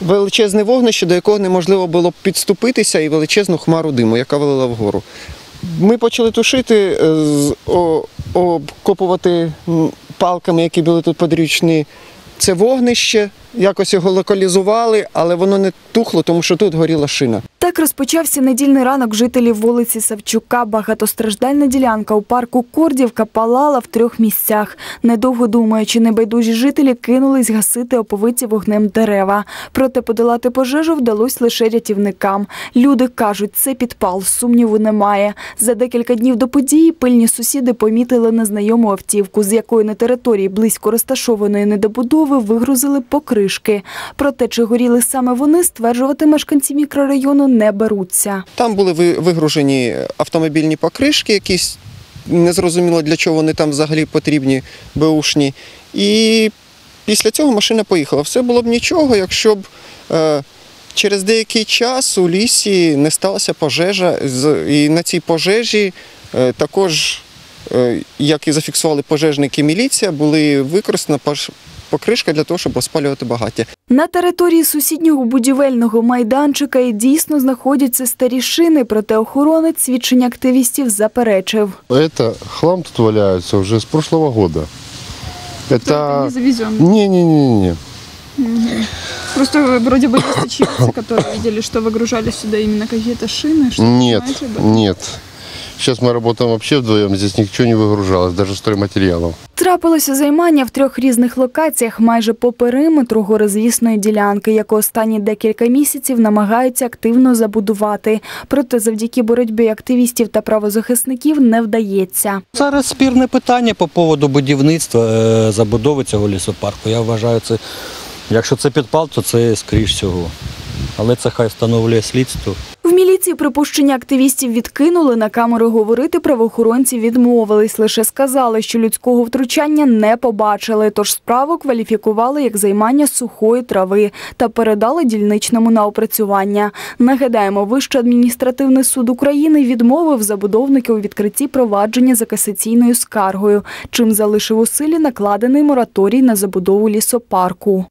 Величезне вогнище, до якого неможливо було підступитися, і величезну хмару диму, яка валила вгору. Ми почали тушити, е, обкопувати палками, які були тут подрічні. Це вогнище, якось його локалізували, але воно не тухло, тому що тут горіла шина. Так розпочався недільний ранок жителів вулиці Савчука. Багатостраждальна ділянка у парку Кордівка палала в трьох місцях. Недовго думаючи, небайдужі жителі кинулись гасити оповиті вогнем дерева. Проте подолати пожежу вдалося лише рятівникам. Люди кажуть, це підпал, сумніву немає. За декілька днів до події пильні сусіди помітили незнайому автівку, з якої на території близько розташованої недобудови вигрузили покришки. Проте, чи горіли саме вони, стверджувати мешканці мікрорайону не беруться. Там були вигружені автомобільні покришки, якісь незрозуміло для чого вони там взагалі потрібні, беушні. І після цього машина поїхала. Все було б нічого, якщо б е, через деякий час у лісі не сталася пожежа. І на цій пожежі е, також, е, як і зафіксували пожежники міліція, були використана пож- покришка для того, щоб розпалювати багаття. На території сусіднього будівельного майданчика і дійсно знаходяться старі шини, проте охоронець свідчення активістів заперечив. Это хлам тут валяется уже с прошлого года. Это Это... не завезен. Не-не-не-не. Просто вроде бы есть очевидцы, которые видели, что выгружали сюда именно какие-то шины. Что Нет, знаете об этом? нет. Сейчас мы работаем вообще вдвоем, здесь ничего не выгружалось, даже стройматериалов. Трапилося займання в трьох різних локаціях майже по периметру горизвісної ділянки, яку останні декілька місяців намагаються активно забудувати. Проте завдяки боротьбі активістів та правозахисників не вдається. Зараз спірне питання по поводу будівництва е, забудови цього лісопарку. Я вважаю, це якщо це підпал, то це скоріш всього. Але це хай встановлює слідство. В міліції припущення активістів відкинули на камеру говорити. Правоохоронці відмовились. Лише сказали, що людського втручання не побачили. Тож справу кваліфікували як займання сухої трави та передали дільничному на опрацювання. Нагадаємо, Вищий адміністративний суд України відмовив забудовники у відкритті провадження за касаційною скаргою, чим залишив у силі накладений мораторій на забудову лісопарку.